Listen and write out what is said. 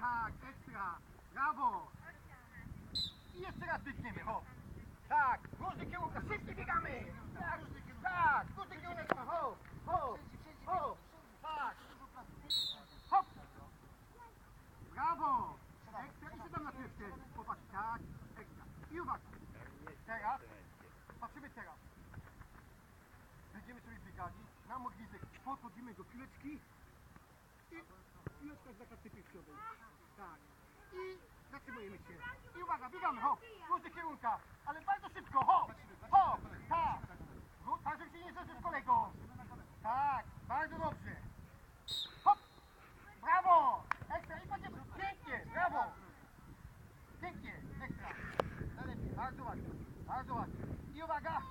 Tak, ekstra. Brawo. I jeszcze raz biegniemy, hop. Tak, w różnych kierunkach, szybciej biegamy. Tak, tak, w różnych kierunkach, hop, hop, hop. Tak, hop. Brawo. Ekstra, i siadam na piłkę. Popatrz, tak, ekstra. I uwaga. Teraz, patrzymy teraz. Będziemy sobie biegali, na modlitwę podchodzimy do piłeczki Tak. I zatrzymujemy się. I uwaga, biegamy, hop, w różnych kierunkach, ale bardzo szybko, hop, hop, tak. Ró- Tak, żeby się nie zderzyć z kolegą. Tak, bardzo dobrze. Hop, brawo, ekstra i patrzcie, pięknie, brawo. Pięknie, ekstra. Najlepiej, bardzo ładnie, bardzo ładnie. I uwaga,